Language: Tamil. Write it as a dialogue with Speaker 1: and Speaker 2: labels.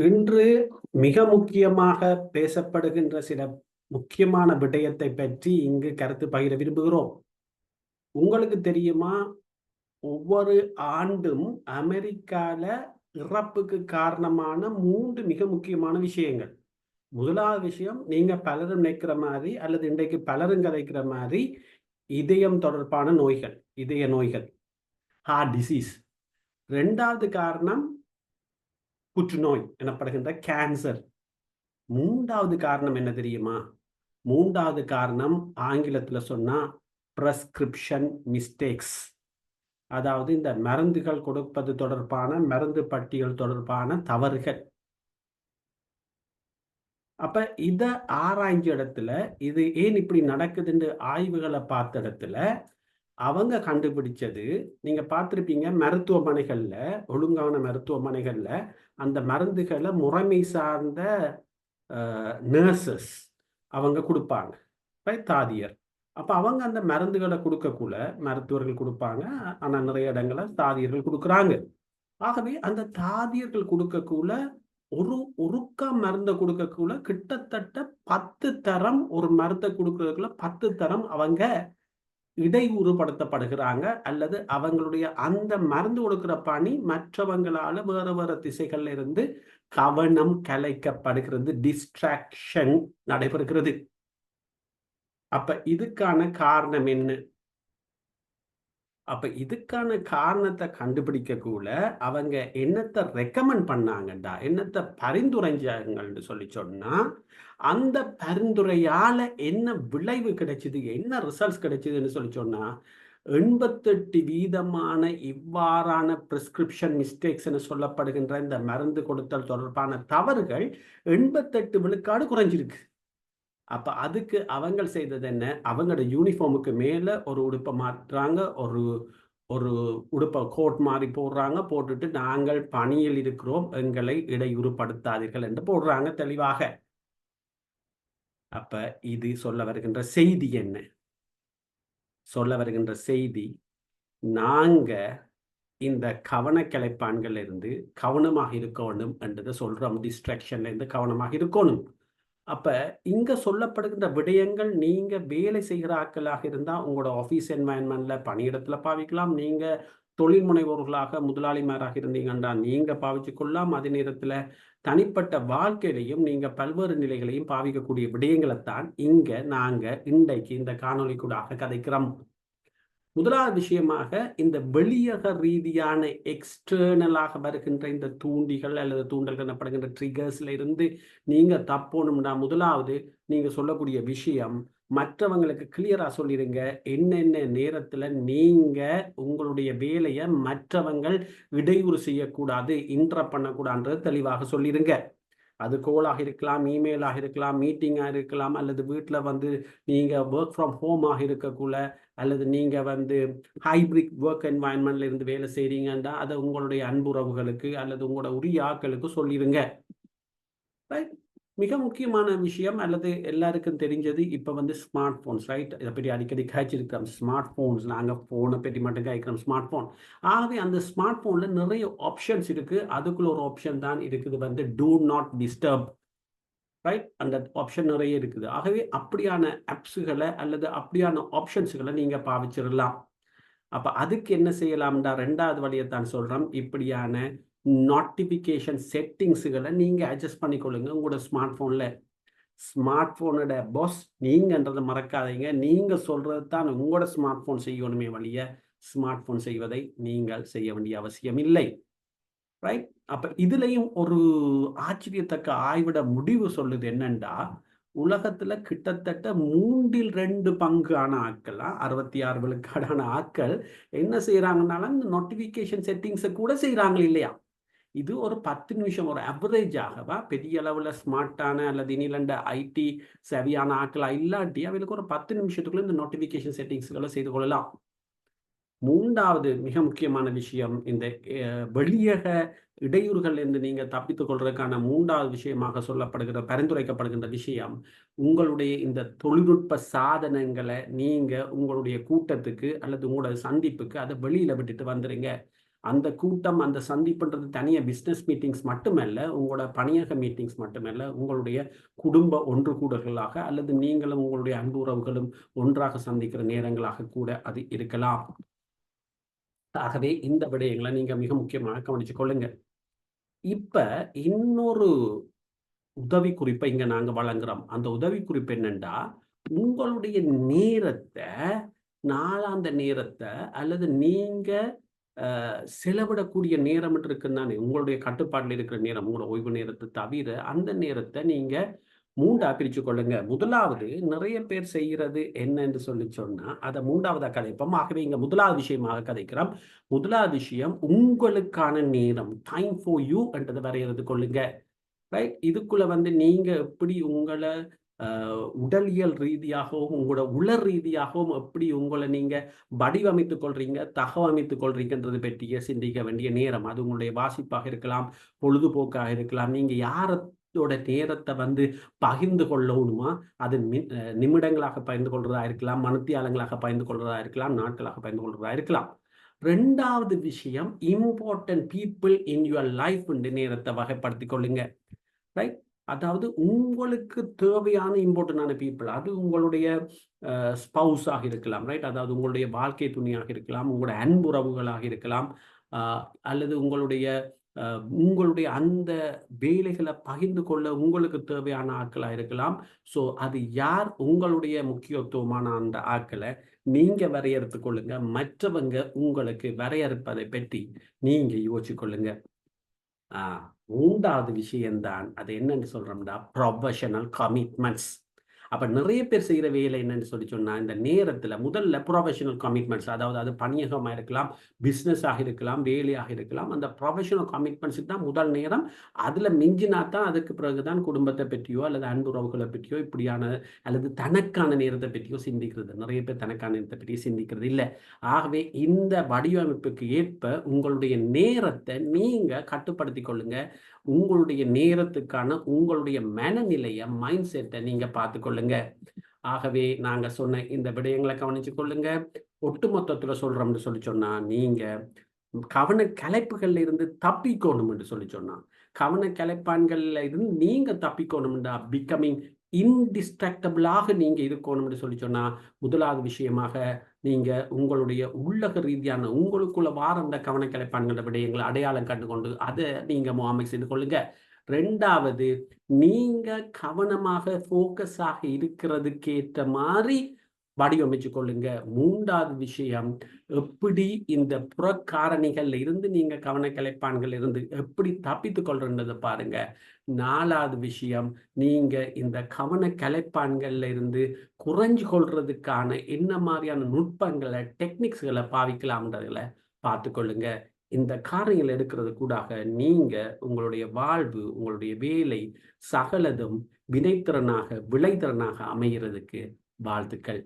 Speaker 1: இன்று மிக முக்கியமாக பேசப்படுகின்ற சில முக்கியமான விடயத்தை பற்றி இங்கு கருத்து பகிர விரும்புகிறோம். உங்களுக்கு தெரியுமா? ஒவ்வொரு ஆண்டும் அமெரிக்கால இறப்புக்கு காரணமான மூன்று மிக முக்கியமான விஷயங்கள். முதலாவது விஷயம் நீங்க பலரும் நினைக்கிற மாதிரி அல்லது இன்றைக்கு பலரும் கதைக்கிற மாதிரி இதயம் தொடர்பான நோய்கள் இதய நோய்கள் ஹார்ட் டிசீஸ் ரெண்டாவது காரணம் புற்றுநோய் எனப்படுகின்ற கேன்சர் மூன்றாவது காரணம் என்ன தெரியுமா? மூன்றாவது காரணம் ஆங்கிலத்தில் சொன்னால் பிரஸ்கிரிப்ஷன் மிஸ்டேக்ஸ் அதாவது இந்த மருந்துகள் கொடுப்பது தொடர்பான மருந்து பட்டியல் தொடர்பான தவறுகள். அப்ப இத ஆராய்ஞ்ச இடத்துல இது ஏன் இப்படி நடக்குதுன்னு ஆய்வுகளை பார்த்த இடத்துல அவங்க கண்டுபிடிச்சது நீங்க பார்த்துருப்பீங்க மருத்துவமனைகள்ல ஒழுங்கான மருத்துவமனைகள்ல அந்த மருந்துகளை முறைமை சார்ந்த நர்சஸ் அவங்க கொடுப்பாங்க. தாதியர். அப்போ அவங்க அந்த மருந்துகளை கொடுக்கக்குள்ள மருத்துவர்கள் கொடுப்பாங்க. ஆனால் நிறைய இடங்களை தாதியர்கள் கொடுக்குறாங்க. ஆகவே அந்த தாதியர்கள் கொடுக்கக்குள்ள ஒரு ஒருக்கா மருந்தை கொடுக்கக்குள்ள கிட்டத்தட்ட பத்து தரம் ஒரு மருந்தை கொடுக்கறதுக்குள்ள பத்து தரம் அவங்க இடையூறுபடுத்தப்படுகிறாங்க அல்லது அவங்களுடைய அந்த மருந்து கொடுக்கிற பணி மற்றவங்களால வேற வேற திசைகள்ல இருந்து கவனம் கலைக்கப்படுகிறது டிஸ்ட்ராக்ஷன் நடைபெறுகிறது. அப்ப இதுக்கான காரணம் என்ன? அப்ப இதுக்கான காரணத்தை கண்டுபிடிக்க கூட அவங்க என்னத்தை ரெக்கமெண்ட் பண்ணாங்கண்டா என்னத்தை பரிந்துரைஞ்சாங்கன்னு சொல்லி சொன்னா அந்த பரிந்துரையால என்ன விளைவு கிடைச்சது? என்ன ரிசல்ட்ஸ் கிடைச்சதுன்னு சொல்லி சொன்னா எண்பத்தெட்டு வீதமான இவ்வாறான பிரிஸ்கிரிப்ஷன் மிஸ்டேக்ஸ் சொல்லப்படுகின்ற இந்த மருந்து கொடுத்தல் தொடர்பான தவறுகள் எண்பத்தெட்டு விழுக்காடு குறைஞ்சிருக்கு. அப்ப அதுக்கு அவங்க செய்தது என்ன? அவங்களோட யூனிஃபார்முக்கு மேல ஒரு உடுப்பை மாற்றுறாங்க. ஒரு ஒரு உடுப்பை கோட் மாதிரி போடுறாங்க. போட்டுட்டு நாங்கள் பணியில் இருக்கிறோம். எங்களை இடையூறுபடுத்தாதீர்கள் என்று போடுறாங்க தெளிவாக. அப்ப இது சொல்ல வருகின்ற செய்தி என்ன? சொல்ல வருகின்ற செய்தி நாங்க இந்த கவனக்கிளைப்பான்கள் இருந்து கவனமாக இருக்கணும் என்றதை சொல்றோம். டிஸ்ட்ராக்ஷன்ல இருந்து கவனமாக இருக்கணும். அப்ப இங்க சொல்லப்படுகின்ற விடயங்கள் நீங்க வேலை செய்கிற ஆட்களாக இருந்தா உங்களோட ஆபீஸ் என்வாயன்மெண்ட்ல பணியிடத்துல பாவிக்கலாம். நீங்க தொழில் முனைவோர்களாக முதலாளிமாராக இருந்தீங்கன்னா நீங்க பாவிச்சு கொள்ளலாம் அதே நேரத்துல தனிப்பட்ட வாழ்க்கையிலையும் நீங்க பல்வேறு நிலைகளையும் பாவிக்கக்கூடிய விடயங்களைத்தான் இங்க நாங்க இன்றைக்கு இந்த காணொலி கூட கதைக்கிறோம். முதலாவது விஷயமாக இந்த வெளியக ரீதியான எக்ஸ்டர்னலாக வருகின்ற இந்த தூண்டிகள் அல்லது தூண்டல்கள் எனப்படுகின்ற ட்ரிகர்ஸ்ல இருந்து நீங்க தப்போணும்னா முதலாவது நீங்க சொல்லக்கூடிய விஷயம் மற்றவங்களுக்கு கிளியரா சொல்லிடுங்க. என்னென்ன நேரத்துல நீங்க உங்களுடைய வேலையை மற்றவங்கள் இடையூறு செய்யக்கூடாது இன்ட்ர பண்ணக்கூடாதுன்றது தெளிவாக சொல்லிடுங்க. அது கோலாக இருக்கலாம் இமெயிலாக இருக்கலாம் மீட்டிங்காக இருக்கலாம் அல்லது வீட்டில் வந்து நீங்கள் ஒர்க் ஃப்ரம் ஹோமாக இருக்கக்குள்ள அல்லது நீங்கள் வந்து ஹைப்ரிக் ஒர்க் என்வாயன்மெண்ட்ல இருந்து வேலை செய்கிறீங்கன்னா அதை உங்களுடைய அன்புறவுகளுக்கு அல்லது உங்களோட உரிய ஆக்களுக்கு சொல்லிடுங்க. ரைட் மிக முக்கியமான விஷயம் அல்லது எல்லாருக்கும் தெரிஞ்சது இப்போ வந்து ஸ்மார்ட் ஃபோன்ஸ் ரைட் இதை பற்றி அடிக்கடி காய்ச்சிருக்கிறோம். ஸ்மார்ட் ஃபோன்ஸ் நாங்கள் ஃபோனை பற்றி மட்டும் காய்க்கிறோம் ஸ்மார்ட் ஃபோன் ஆகவே அந்த ஸ்மார்ட் ஃபோனில் நிறைய ஆப்ஷன்ஸ் இருக்குது அதுக்குள்ள ஒரு ஆப்ஷன் தான் இருக்குது வந்து டூ நாட் டிஸ்டர்ப் ரைட் அந்த ஆப்ஷன் நிறைய இருக்குது. ஆகவே அப்படியான ஆப்ஸுகளை அல்லது அப்படியான ஆப்ஷன்ஸுகளை நீங்கள் பாவிச்சிடலாம். அப்போ அதுக்கு என்ன செய்யலாம்டா? ரெண்டாவது வழியை தான் சொல்கிறோம் இப்படியான நோட்டிஃபிகேஷன் செட்டிங்ஸுகளை நீங்கள் அட்ஜஸ்ட் பண்ணிக்கொள்ளுங்க உங்களோட ஸ்மார்ட் ஃபோனில் ஸ்மார்ட் ஃபோனோட பாஸ் நீங்கன்றதை மறக்காதீங்க. நீங்கள் சொல்கிறது தான் உங்களோட ஸ்மார்ட் ஃபோன் செய்யணுமே வழிய ஸ்மார்ட் ஃபோன் செய்வதை நீங்கள் செய்ய வேண்டிய அவசியம் இல்லை ரைட் அப்ப இதுலயும் ஒரு ஆச்சரியத்தக்க ஆய்விட முடிவு சொல்லுது என்னன்னா உலகத்துல கிட்டத்தட்ட மூன்றில் ரெண்டு பங்கான ஆட்கள்? அறுபத்தி ஆறு விழுக்காடான ஆட்கள் என்ன செய்யறாங்கனாலும் இந்த நோட்டிபிகேஷன் செட்டிங்ஸை கூட செய்யறாங்க இல்லையா? இது ஒரு பத்து நிமிஷம் ஒரு அவரேஜாகவா பெரிய அளவில் ஸ்மார்ட்டான அல்லது இனிலண்ட ஐடி சரியான ஆக்களா இல்லாட்டி அவளுக்கு ஒரு பத்து நிமிஷத்துக்குள்ள இந்த நோட்டிஃபிகேஷன் செட்டிங்ஸ்களை செய்து கொள்ளலாம். மூன்றாவது மிக முக்கியமான விஷயம் இந்த வெளியக இடையூறுகள் என்று நீங்கள் தப்பித்துக் கொள்வதற்கான மூன்றாவது விஷயமாக சொல்லப்படுகிற பரிந்துரைக்கப்படுகின்ற விஷயம் உங்களுடைய இந்த தொழில்நுட்ப சாதனங்களை நீங்க உங்களுடைய கூட்டத்துக்கு அல்லது உங்களோட சந்திப்புக்கு அதை வெளியில விட்டுட்டு வந்துடுங்க அந்த கூட்டம் அந்த சந்திப்புன்றது தனியாக பிஸ்னஸ் மீட்டிங்ஸ் மட்டுமல்ல உங்களோட பணியக மீட்டிங்ஸ் மட்டுமல்ல உங்களுடைய குடும்ப ஒன்று கூடல்களாக அல்லது நீங்களும் உங்களுடைய அன்பு உறவுகளும் ஒன்றாக சந்திக்கிற நேரங்களாக கூட அது இருக்கலாம். ஆகவே இந்த விடயங்களை நீங்க மிக முக்கியமாக கவனிச்சு கொள்ளுங்க. இப்ப இன்னொரு உதவி குறிப்பை இங்க நாங்க வழங்குறோம். அந்த உதவி குறிப்பு என்னண்டா உங்களுடைய நேரத்தை நாளாந்த நேரத்தை அல்லது நீங்க செலவிடக்கூடிய நேரம் இருக்குன்னு உங்களுடைய கட்டுப்பாட்டில் இருக்கிற நேரம் உங்களோட ஓய்வு நேரத்தை தவிர அந்த நேரத்தை நீங்க மூண்டா பிரிச்சு கொள்ளுங்க. முதலாவது நிறைய பேர் செய்கிறது என்னன்னு சொல்லி சொன்னா அதை மூன்றாவதா கதைப்போம். ஆகவே இங்க முதலாவது விஷயமாக கதைக்கிறோம். முதலாவது விஷயம் உங்களுக்கான நேரம் டைம் ஃபார் யூ என்றதை வரையறது கொள்ளுங்க. ரைட் இதுக்குள்ள வந்து நீங்க எப்படி உங்களை உடலியல் ரீதியாகவும் உங்களோட உளர் ரீதியாகவும் எப்படி உங்களை நீங்க வடிவமைத்துக் கொள்றீங்க தகவமைத்துக் கொள்றீங்கன்றது பற்றிய சிந்திக்க வேண்டிய நேரம். அது உங்களுடைய வாசிப்பாக இருக்கலாம் பொழுதுபோக்காக இருக்கலாம். நீங்க யாரத்தோட நேரத்தை வந்து பகிர்ந்து கொள்ளணுமா? அது நிமிடங்களாக பகிர்ந்து கொள்றதா இருக்கலாம் மனத்தியாலங்களாக பகிர்ந்து கொள்றதா இருக்கலாம் நாட்களாக பகிர்ந்து கொள்றதா இருக்கலாம். ரெண்டாவது விஷயம் important people in your life நேரத்தை வகைப்படுத்தி கொள்ளுங்க. ரைட் அதாவது உங்களுக்கு தேவையான இம்பார்ட்டண்டான பீப்புள் அது உங்களுடைய ஸ்பவுஸாக இருக்கலாம். ரைட் அதாவது உங்களுடைய வாழ்க்கை துணியாக இருக்கலாம் உங்களுடைய அன்புறவுகளாக இருக்கலாம் அல்லது உங்களுடைய உங்களுடைய அந்த வேலைகளை பகிர்ந்து கொள்ள உங்களுக்கு தேவையான ஆட்களாக இருக்கலாம். ஸோ அது யார் உங்களுடைய முக்கியத்துவமான அந்த ஆட்களை நீங்கள் வரையறுத்து கொள்ளுங்க. மற்றவங்க உங்களுக்கு வரையறுப்பதை பற்றி நீங்கள் யோசிச்சுக்கொள்ளுங்க மூன்றாவது விஷயம்தான் அது என்னன்னு சொல்கிறோம்னா ப்ரொஃபஷனல் கமிட்மெண்ட்ஸ் அப்போ நிறைய பேர் செய்கிற வேலை என்னன்னு சொல்லி சொன்னால் இந்த நேரத்தில் முதல்ல ப்ரொஃபஷனல் கமிட்மெண்ட்ஸ் அதாவது அது பணியகமாக இருக்கலாம் பிஸ்னஸாக இருக்கலாம் வேலையாக இருக்கலாம் அந்த ப்ரொஃபஷனல் கமிட்மெண்ட்ஸுக்கு தான் முதல் நேரம். அதில் மிஞ்சினா தான் அதுக்கு பிறகு தான் குடும்பத்தை பற்றியோ அல்லது அன்புறவுகளை பற்றியோ இப்படியான அல்லது தனக்கான நேரத்தை பற்றியோ சிந்திக்கிறது. நிறைய பேர் தனக்கான நேரத்தை பற்றி சிந்திக்கிறது இல்லை. ஆகவே இந்த வடிவமைப்புக்கு ஏற்ப உங்களுடைய நேரத்தை நீங்கள் கட்டுப்படுத்தி கொள்ளுங்க. உங்களுடைய நேரத்துக்கான உங்களுடைய மனநிலையை மைண்ட் செட்டை நீங்கள் பார்த்துக்கொள்ளுங்க. ஆகவே நாங்கள் சொன்ன இந்த விடயங்களை கவனிச்சு கொள்ளுங்க. ஒட்டுமொத்தத்தில் சொல்கிறோம்னு சொல்லி சொன்னால் நீங்கள் கவன கலைப்புகள்ல இருந்து தப்பிக்கணும்னு என்று சொல்லி சொன்னால் கவன கலைப்பான்கள்ல இருந்து நீங்க தப்பிக்கணும்டா பிகமிங் இன்டிஸ்ட்ரக்டபிளாக நீங்க இருக்கணும்னு சொல்லி சொன்னா முதலாவது விஷயமாக நீங்க உங்களுடைய உள்ளக ரீதியான உங்களுக்குள்ள வார அந்த கவனக்கலைப்பான்கிற விடயங்களை அடையாளம் கண்டுகொண்டு அதை நீங்க முகாமை செய்து கொள்ளுங்க. ரெண்டாவது நீங்க கவனமாக ஃபோக்கஸாக இருக்கிறதுக்கேற்ற மாதிரி வடிவமைச்சு கொள்ளுங்க மூன்றாவது விஷயம் எப்படி இந்த புறக்காரணிகள்ல இருந்து நீங்க கவனக்கலைப்பான்கள் இருந்து எப்படி தப்பித்து கொள்றதை பாருங்க. நாலாவது விஷயம் நீங்க இந்த கவன கலைப்பான்கள்ல இருந்து குறைஞ்சு கொள்றதுக்கான என்ன மாதிரியான நுட்பங்களை டெக்னிக்ஸ்களை பாவிக்கலாம்ன்றதுல பார்த்துக்கொள்ளுங்க இந்த காரியங்கள் எடுக்கிறது கூடாக நீங்க உங்களுடைய வாழ்வு உங்களுடைய வேலை சகலதும் வினைத்திறனாக விளைத்திறனாக அமைகிறதுக்கு வாழ்த்துக்கள்.